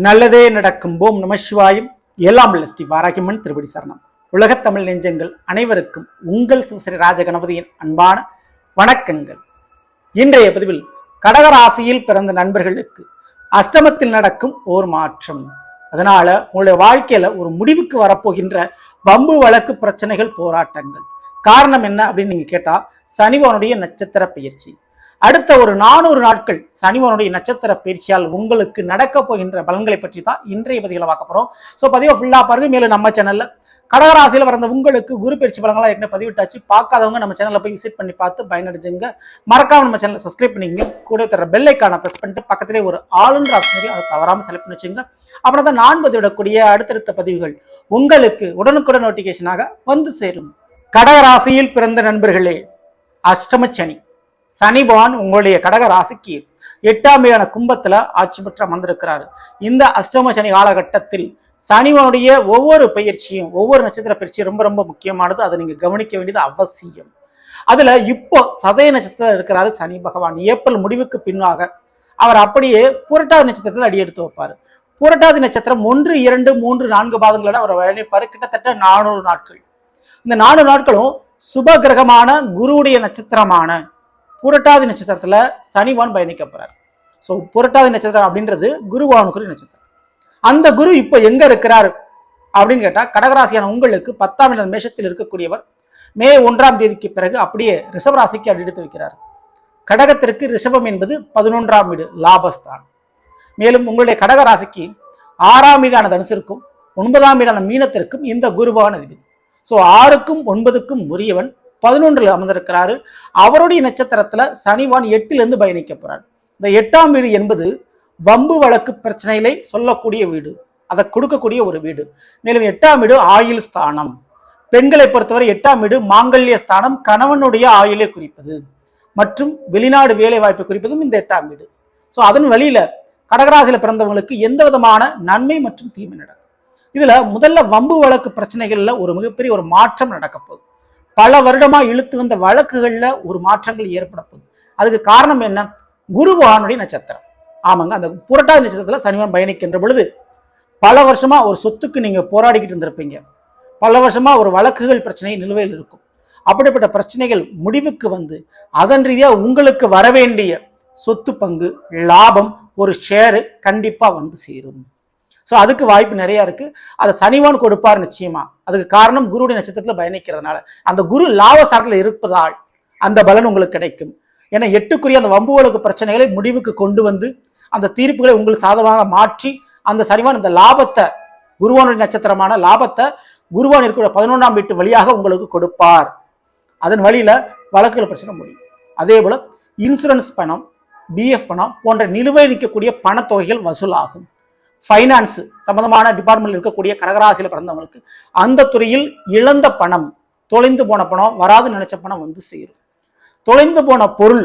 நல்லதே நடக்கும். போம் நமசிவாயும் ஏழாம் உள்ள ஸ்ரீ வாராகிமன் திருப்படி சரணம். உலகத் தமிழ் நெஞ்சங்கள் அனைவருக்கும் உங்கள் சிவஸ்ரீ ராஜகணபதியின் அன்பான வணக்கங்கள். இன்றைய பதிவில் கடகராசியில் பிறந்த நண்பர்களுக்கு அஷ்டமத்தில் நடக்கும் ஓர் மாற்றம். அதனால உங்களுடைய வாழ்க்கையில ஒரு முடிவுக்கு வரப்போகின்ற வம்பு வழக்கு பிரச்சனைகள் போராட்டங்கள். காரணம் என்ன அப்படின்னு நீங்க கேட்டா சனிவனுடைய நட்சத்திர பயிற்சி. அடுத்த ஒரு நானூறு நாட்கள் சனிவனுடைய நட்சத்திர பயிற்சியால் உங்களுக்கு நடக்க போகின்ற பலன்களை பற்றி தான் இன்றைய பதிவுகளை பார்க்க போகிறோம் ஸோ பதிவை ஃபுல்லாக பாருங்க. மேலும் நம்ம சேனலில் கடகராசியில் பிறந்த உங்களுக்கு குரு பயிற்சி பலங்களாக ஏற்கனவே பதிவிட்டாச்சு. பார்க்காதவங்க நம்ம சேனலில் போய் விசிட் பண்ணி பார்த்து பயனடைஞ்சுங்க. மறக்காம நம்ம சேனலை சப்ஸ்கிரைப் பண்ணிங்க கூட தர பெல்லைக்கான ப்ரெஸ் பண்ணிட்டு பக்கத்திலே ஒரு ஆளுன்ற ஆசிரியர் அதை தவறாமல் செலக்ட் பண்ணி வச்சுங்க. அப்புறம் தான் நான் பதிவிடக்கூடிய அடுத்தடுத்த பதிவுகள் உங்களுக்கு உடனுக்குடன் நோட்டிஃபிகேஷனாக வந்து சேரும். கடகராசியில் பிறந்த நண்பர்களே அஷ்டமச்சனி சனி பகவான் உங்களுடைய கடக ராசிக்கு எட்டாம் வீடான கும்பத்துல ஆட்சி பெற்று அமர்ந்திருக்கிறார். இந்த அஷ்டம சனி காலகட்டத்தில் சனிவனுடைய ஒவ்வொரு பயிற்சியும் ஒவ்வொரு நட்சத்திர பயிற்சியும் ரொம்ப ரொம்ப முக்கியமானது. அதை நீங்க கவனிக்க வேண்டியது அவசியம். அதுல இப்போ சதய நட்சத்திரம் இருக்கிறாரு சனி பகவான். ஏப்ரல் முடிவுக்கு பின்னாக அவர் அப்படியே புரட்டாதி நட்சத்திரத்தில் அடி எடுத்து வைப்பார். புரட்டாதி நட்சத்திரம் ஒன்று இரண்டு மூன்று நான்கு பாதங்களோட அவர் வழங்கிப்பார் கிட்டத்தட்ட நானூறு நாட்கள். இந்த நானூறு நாட்களும் சுப கிரகமான குருவுடைய நட்சத்திரமான புரட்டாதி நட்சத்திரத்தில் சனிவான் பயணிக்க போகிறார் ஸோ புரட்டாதி நட்சத்திரம் அப்படின்றது குருவானுக்குரிய நட்சத்திரம். அந்த குரு இப்போ எங்கே இருக்கிறார் அப்படின்னு கேட்டால் கடகராசியான உங்களுக்கு பத்தாம் இடம் மேஷத்தில் இருக்கக்கூடியவர் மே ஒன்றாம் தேதிக்கு பிறகு அப்படியே ரிஷபராசிக்கு அப்படி எடுத்து வைக்கிறார். கடகத்திற்கு ரிஷபம் என்பது பதினொன்றாம் வீடு லாபஸ்தான் மேலும் உங்களுடைய கடக ராசிக்கு ஆறாம் வீடான தனுசிற்கும் ஒன்பதாம் வீடான மீனத்திற்கும் இந்த குருவான அதிபதி. ஸோ ஆறுக்கும் ஒன்பதுக்கும் உரியவன் பதினொன்றில் அமர்ந்திருக்கிறாரு. அவருடைய நட்சத்திரத்தில் சனிவான் எட்டிலிருந்து பயணிக்க போறார். இந்த எட்டாம் வீடு என்பது வம்பு வழக்கு பிரச்சனைகளை சொல்லக்கூடிய வீடு. அதை கொடுக்கக்கூடிய ஒரு வீடு. மேலும் எட்டாம் வீடு ஆயுள் ஸ்தானம். பெண்களை பொறுத்தவரை எட்டாம் வீடு மாங்கல்ய ஸ்தானம் கணவனுடைய ஆயுளை குறிப்பது. மற்றும் வெளிநாடு வேலை வாய்ப்பை குறிப்பதும் இந்த எட்டாம் வீடு. ஸோ அதன் வழியில் கடகராசியில் பிறந்தவங்களுக்கு எந்த விதமான நன்மை மற்றும் தீமை நடக்கும்? இதில் முதல்ல வம்பு வழக்கு பிரச்சனைகளில் ஒரு மிகப்பெரிய ஒரு மாற்றம் நடக்க போகுது பல வருடமா இழுத்து வந்த வழக்குகள்ல ஒரு மாற்றங்கள் ஏற்பட போகுது. அதுக்கு காரணம் என்ன? குருவானுடைய நட்சத்திரம். ஆமாங்க அந்த புரட்டாதி நட்சத்திரத்தில் சனிவன் பயணிக்கின்ற பொழுது பல வருஷமா ஒரு சொத்துக்கு நீங்க போராடிக்கிட்டு இருந்திருப்பீங்க. பல வருஷமா ஒரு வழக்குகள் பிரச்சனை நிலுவையில் இருக்கும். அப்படிப்பட்ட பிரச்சனைகள் முடிவுக்கு வந்து அதன் ரீதியாக உங்களுக்கு வரவேண்டிய சொத்து பங்கு லாபம் ஒரு ஷேரு கண்டிப்பாக வந்து சேரும். ஸோ அதுக்கு வாய்ப்பு நிறையா இருக்குது அதை சனிவான் கொடுப்பார் நிச்சயமா. அதுக்கு காரணம் குருவுடைய நட்சத்திரத்தில் பயணிக்கிறதுனால. அந்த குரு லாபஸ்தானத்தில் இருப்பதால் அந்த பலன் உங்களுக்கு கிடைக்கும். ஏன்னா எட்டுக்குரிய அந்த வம்பு வழக்கு பிரச்சனைகளை முடிவுக்கு கொண்டு வந்து அந்த தீர்ப்புகளை உங்களுக்கு சாதகமாக மாற்றி அந்த சனிவான் இந்த லாபத்தை குருவானுடைய நட்சத்திரமான லாபத்தை குருவான் இருக்கிற பதினொன்றாம் வீட்டு வழியாக உங்களுக்கு கொடுப்பார். அதன் வழியில் வழக்குகள் பிரச்சனை முடியும். அதே போல் இன்சூரன்ஸ் பணம் பிஎஃப் பணம் போன்ற நிலுவை நிற்கக்கூடிய பணத்தொகைகள் வசூலாகும். ஃபைனான்ஸ் சம்பந்தமான டிபார்ட்மெண்ட்ல இருக்கக்கூடிய கடகராசியில் பிறந்தவங்களுக்கு அந்த துறையில் இழந்த பணம் தொலைந்து போன பணம் வராது நினைச்ச பணம் வந்து சேரும். தொலைந்து போன பொருள்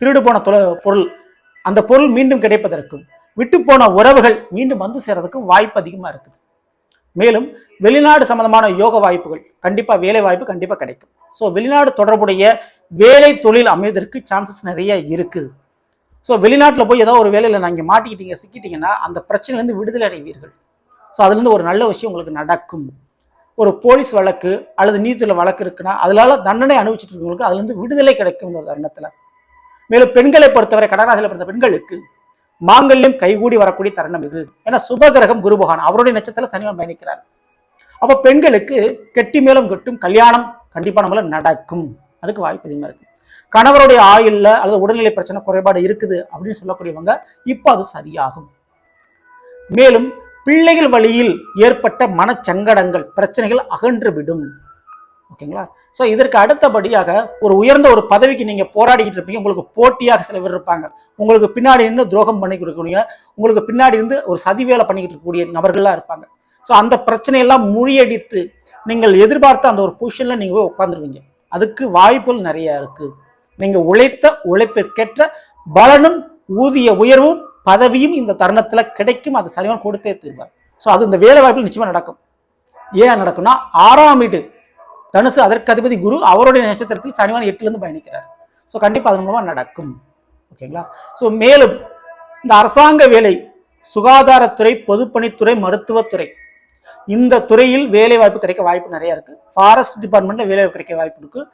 திருடு போன தொலை பொருள் அந்த பொருள் மீண்டும் கிடைப்பதற்கும் விட்டு போன உறவுகள் மீண்டும் வந்து சேர்றதுக்கும் வாய்ப்பு அதிகமாக இருக்குது. மேலும் வெளிநாடு சம்பந்தமான யோக வாய்ப்புகள் கண்டிப்பாக வேலை வாய்ப்பு கண்டிப்பாக கிடைக்கும். ஸோ வெளிநாடு தொடர்புடைய வேலை தொழில் அமைவதற்கு சான்சஸ் நிறைய இருக்குது. ஸோ வெளிநாட்டில் போய் ஏதோ ஒரு வேலையில் நீங்கள் மாட்டிக்கிட்டீங்க சிக்கிட்டீங்கன்னா அந்த பிரச்சனையிலேருந்து விடுதலை அடைவீர்கள். ஸோ அதுலேருந்து ஒரு நல்ல விஷயம் உங்களுக்கு நடக்கும். ஒரு போலீஸ் வழக்கு அல்லது நீதித்துறை வழக்கு இருக்குன்னா அதனால தண்டனை அனுபவிச்சுட்டு இருக்கவங்களுக்கு அதுலேருந்து விடுதலை கிடைக்கும் ஒரு தருணத்தில். மேலும் பெண்களை பொறுத்தவரை கடகராசியில் பிறந்த பெண்களுக்கு மாங்கல்யம் கைகூடி வரக்கூடிய தருணம் இது. ஏன்னா சுபகிரகம் குருபகான் அவருடைய நட்சத்திரத்தில் சனிவன் பயணிக்கிறார். அப்போ பெண்களுக்கு கெட்டி மேலும் கெட்டும் கல்யாணம் கண்டிப்பாக நம்மளால் நடக்கும். அதுக்கு வாய்ப்பு அதிகமாக இருக்குது கணவருடைய ஆயுள்ல அல்லது உடல்நிலை பிரச்சனை குறைபாடு இருக்குது அப்படின்னு சொல்லக்கூடியவங்க இப்போ அது சரியாகும். மேலும் பிள்ளைகள் வழியில் ஏற்பட்ட மனச்சங்கடங்கள் பிரச்சனைகள் அகன்று விடும். ஓகேங்களா? ஸோ இதற்கு அடுத்தபடியாக ஒரு உயர்ந்த ஒரு பதவிக்கு நீங்கள் போராடிக்கிட்டு இருப்பீங்க. உங்களுக்கு போட்டியாக சில பேர் இருப்பாங்க. உங்களுக்கு பின்னாடி இருந்து துரோகம் பண்ணி கொடுக்கக்கூடிய உங்களுக்கு பின்னாடி இருந்து ஒரு சதி வேலை பண்ணிக்கிட்டு இருக்கக்கூடிய நபர்கள்லாம் இருப்பாங்க. ஸோ அந்த பிரச்சனையெல்லாம் முறியடித்து நீங்கள் எதிர்பார்த்த அந்த ஒரு பொசிஷனில் நீங்கள் போய் உட்காந்துருவீங்க அதுக்கு வாய்ப்புகள் நிறையா இருக்குது நீங்கள் உழைத்த உழைப்பிற்கேற்ற பலனும் ஊதிய உயர்வும் பதவியும் இந்த தருணத்தில் கிடைக்கும். அது சரியான கொடுத்தே தீர்வார் ஸோ அது இந்த வேலை வாய்ப்பில் நிச்சயமாக நடக்கும். ஏன் நடக்கும்னா ஆறாம் வீடு தனுசு அதற்கு அதிபதி குரு அவருடைய நட்சத்திரத்தில் சனிவான் எட்டுலேருந்து பயணிக்கிறார். ஸோ கண்டிப்பாக அதன் மூலமாக நடக்கும். ஓகேங்களா? ஸோ மேலும் இந்த அரசாங்க வேலை சுகாதாரத்துறை பொதுப்பணித்துறை மருத்துவத்துறை இந்த துறையில் வேலை வாய்ப்பு கிடைக்க வாய்ப்பு நிறைய இருக்குது ஃபாரஸ்ட் டிபார்ட்மெண்ட்டில் வேலை வாய்ப்பு கிடைக்க வாய்ப்பு இருக்குது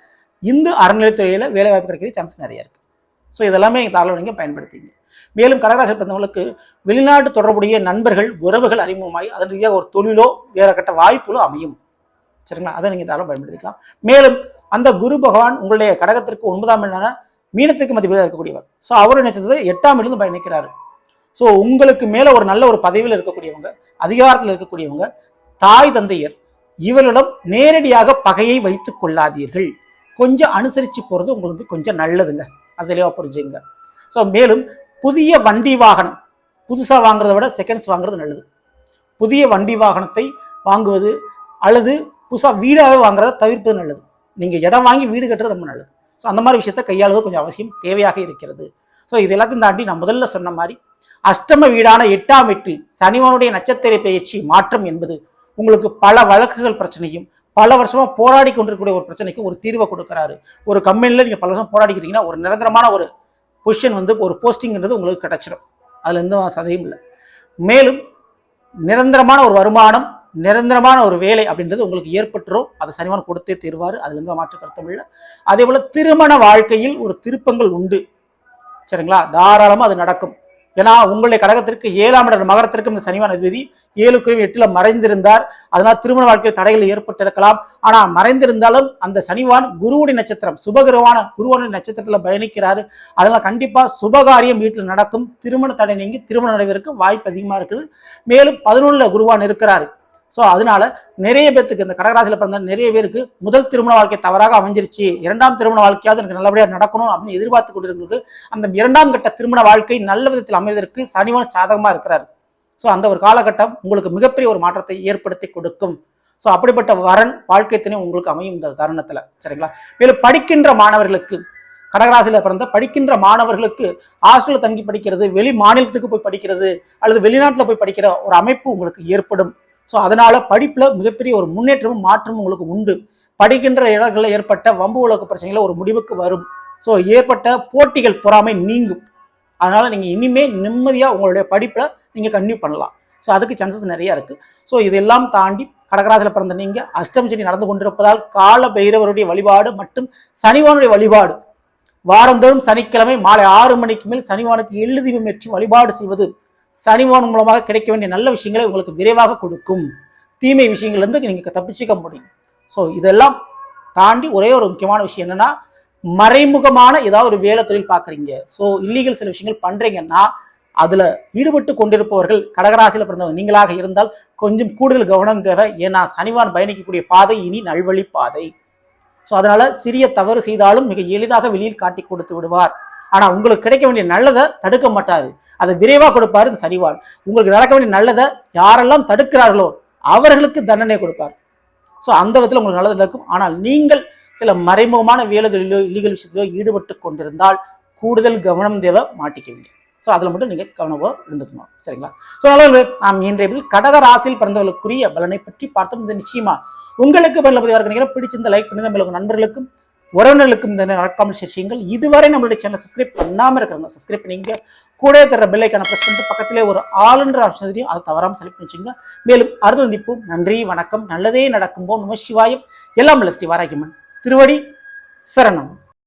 இந்து அறநிலைத்துறையில் வேலை வாய்ப்பு சான்ஸ் நிறைய இருக்கு. ஸோ இதெல்லாமே நீங்கள் தாராளம் நீங்கள் பயன்படுத்திங்க. மேலும் கடகராசி பிறந்தவங்களுக்கு வெளிநாட்டு தொடர்புடைய நண்பர்கள் உறவுகள் அறிமுகமாகி அதன் ரீதியாக ஒரு தொழிலோ வேற கட்ட வாய்ப்புகளோ அமையும். சரிங்களா? அதை நீங்கள் தாராளம் பயன்படுத்திக்கலாம். மேலும் அந்த குரு பகவான் உங்களுடைய கடகத்திற்கு ஒன்பதாம் எண்ணான மீனத்துக்கு மதிப்பீடாக இருக்கக்கூடியவர். ஸோ அவர் நினைச்சது எட்டாம் இருந்து பயணிக்கிறாரு. ஸோ உங்களுக்கு மேலே ஒரு நல்ல ஒரு பதவியில் இருக்கக்கூடியவங்க அதிகாரத்தில் இருக்கக்கூடியவங்க தாய் தந்தையர் இவர்களிடம் நேரடியாக பகையை வைத்துக் கொள்ளாதீர்கள். கொஞ்சம் அனுசரித்து போகிறது உங்களுக்கு கொஞ்சம் நல்லதுங்க. அதிலேயே புரிஞ்சுங்க ஸோ மேலும் புதிய வண்டி வாகனம் புதுசாக வாங்குறத விட செகண்ட்ஸ் வாங்குறது நல்லது. புதிய வண்டி வாகனத்தை வாங்குவது அல்லது புதுசாக வீடாகவே வாங்குறத தவிர்ப்பது நல்லது. நீங்கள் இடம் வாங்கி வீடு கட்டுறது ரொம்ப நல்லது. ஸோ அந்த மாதிரி விஷயத்தை கையாளுவது கொஞ்சம் அவசியம் தேவையாக இருக்கிறது. ஸோ இது எல்லாத்தையும் தாண்டி நான் முதல்ல சொன்ன மாதிரி அஷ்டம வீடான எட்டாம் வீட்டில் சனிவனுடைய நட்சத்திர பயிற்சி மாற்றம் என்பது உங்களுக்கு பல வழக்குகள் பிரச்சனையும் பல வருஷமா போராடி கொண்டிருக்கக்கூடிய ஒரு பிரச்சனைக்கு ஒரு தீர்வை கொடுக்குறாரு. ஒரு கம்பெனியில் நீங்கள் பல வருஷம் போராடிக்கிறீங்கன்னா ஒரு நிரந்தரமான ஒரு பொசிஷன் வந்து ஒரு போஸ்டிங்ன்றது உங்களுக்கு கிடைச்சிடும் அதில் எந்த சதையும் இல்லை. மேலும் நிரந்தரமான ஒரு வருமானம் நிரந்தரமான ஒரு வேலை அப்படின்றது உங்களுக்கு ஏற்பட்டுரும். அதை சனிவான் கொடுத்தே தீர்வார். அதுல எந்த மாற்று கருத்தும் இல்லை. அதே போல் திருமண வாழ்க்கையில் ஒரு திருப்பங்கள் உண்டு. சரிங்களா? தாராளமாக அது நடக்கும். ஏன்னா உங்களுடைய கடகத்திற்கு ஏழாம் இடம் மகரத்திற்கும் இந்த சனிவான விதி ஏழு குருவி எட்டுல மறைந்திருந்தார். அதனால் திருமண வாழ்க்கையில் தடைகள் ஏற்பட்டிருக்கலாம். ஆனால் மறைந்திருந்தாலும் அந்த சனிவான் குருவுடைய நட்சத்திரம் சுபகுருவான குருவனுடைய நட்சத்திரத்தில் பயணிக்கிறாரு. அதனால கண்டிப்பாக சுபகாரியம் வீட்டில் நடக்கும். திருமண தடை நீங்கி திருமணம் நடைபெறக்கு வாய்ப்பு அதிகமாக இருக்குது. மேலும் பதினொன்றில் குருவான் இருக்கிறாரு. ஸோ அதனால நிறைய பேர்த்துக்கு இந்த கடகராசியில் பிறந்த நிறைய பேருக்கு முதல் திருமண வாழ்க்கை தவறாக அமைஞ்சிருச்சு. இரண்டாம் திருமண வாழ்க்கையாவது எனக்கு நல்லபடியாக நடக்கணும் அப்படின்னு எதிர்பார்த்து கொண்டிருக்கிறது. அந்த இரண்டாம் கட்ட திருமண வாழ்க்கை நல்ல விதத்தில் அமைவதற்கு சனிவன் சாதகமாக இருக்கிறார். ஸோ அந்த ஒரு காலகட்டம் உங்களுக்கு மிகப்பெரிய ஒரு மாற்றத்தை ஏற்படுத்தி கொடுக்கும். ஸோ அப்படிப்பட்ட வரன் வாழ்க்கை துணை உங்களுக்கு அமையும் இந்த தருணத்தில். சரிங்களா? மேலும் படிக்கின்ற மாணவர்களுக்கு கடகராசியில் பிறந்த படிக்கின்ற மாணவர்களுக்கு ஹாஸ்டலில் தங்கி படிக்கிறது வெளி மாநிலத்துக்கு போய் படிக்கிறது அல்லது வெளிநாட்டில் போய் படிக்கிற ஒரு அமைப்பு உங்களுக்கு ஏற்படும். ஸோ அதனால் படிப்பில் மிகப்பெரிய ஒரு முன்னேற்றமும் மாற்றமும் உங்களுக்கு உண்டு. படிக்கின்ற இடங்களில் ஏற்பட்ட வம்பு உலக பிரச்சனைகள் ஒரு முடிவுக்கு வரும். ஸோ ஏற்பட்ட போட்டிகள் பொறாமை நீங்கும். அதனால் நீங்கள் இனிமேல் நிம்மதியாக உங்களுடைய படிப்பில் நீங்கள் கன்டினியூ பண்ணலாம். ஸோ அதுக்கு சான்சஸ் நிறையா இருக்குது ஸோ இதெல்லாம் தாண்டி கடகராசியில் பிறந்த நீங்கள் அஷ்டம் சனி நடந்து கொண்டிருப்பதால் கால பைரவருடைய வழிபாடு மற்றும் சனிவானுடைய வழிபாடு. வாரந்தோறும் சனிக்கிழமை மாலை ஆறு மணிக்கு மேல் சனிவானுக்கு எழுதி தீபம் வழிபாடு செய்வது சனிவான் மூலமாக கிடைக்க வேண்டிய நல்ல விஷயங்களை உங்களுக்கு விரைவாக கொடுக்கும். தீமை விஷயங்கள்லேருந்து நீங்கள் தப்பிச்சிக்க முடியும். ஸோ இதெல்லாம் தாண்டி ஒரே ஒரு முக்கியமான விஷயம் என்னன்னா மறைமுகமான ஏதாவது ஒரு வேலை தொழில் பார்க்குறீங்க. ஸோ இல்லீகல் சில விஷயங்கள் பண்ணுறீங்கன்னா அதில் ஈடுபட்டு கொண்டிருப்பவர்கள் கடகராசியில் பிறந்தவங்க நீங்களாக இருந்தால் கொஞ்சம் கூடுதல் கவனம் தேவை. ஏன்னா சனிவான் பயணிக்கக்கூடிய பாதை இனி நல்வழி பாதை. ஸோ அதனால் சிறிய தவறு செய்தாலும் மிக எளிதாக வெளியில் காட்டி கொடுத்து விடுவார். ஆனால் உங்களுக்கு கிடைக்க வேண்டிய நல்லதை தடுக்க மாட்டார். அதை விரைவாக கொடுப்பார் இந்த சனிவான் உங்களுக்கு நடக்க வேண்டிய நல்லதை யாரெல்லாம் தடுக்கிறார்களோ அவர்களுக்கு தண்டனை கொடுப்பார். ஸோ அந்த விதத்தில் உங்களுக்கு நல்லது நடக்கும். ஆனால் நீங்கள் சில மறைமுகமான வேலை தொழிலோ இல்லீகல் விஷயத்திலோ ஈடுபட்டு கொண்டிருந்தால் கூடுதல் கவனம் தேவை மாட்டிக்குவீங்க ஸோ அதில் மட்டும் நீங்கள் கவனமாக இருந்துக்கணும். சரிங்களா? ஸோ நல்லது நாம் இன்றைய கடக ராசியில் பிறந்தவர்களுக்குரிய பலனை பற்றி பார்த்தோம். இது நிச்சயமா உங்களுக்கு பலனை பற்றி வர பிடிச்சிருந்த லைக் பண்ணுங்கள் மேலும் நண்பர்களுக்கும் உறவினர்களுக்கும் இந்த நடக்காமல் செய்யுங்கள் இதுவரை நம்மளுடைய சேனல் சப்ஸ்கிரைப் பண்ணாமல் இருக்கிறவங்க சப்ஸ்கிரைப் பண்ணிங்க கூட தர பெல்லைக்கான ப்ரெஸ் பண்ணிட்டு பக்கத்திலே ஒரு ஆளுன்ற ஆப்ஷன் தெரியும். அதை தவறாமல் செலக்ட் பண்ணிச்சுங்க மேலும் அறுது வந்திப்போம் நன்றி வணக்கம். நல்லதே நடக்கும் போம் நம சிவாயம். எல்லாம் ஸ்ரீ வாராகிமன் திருவடி சரணம்.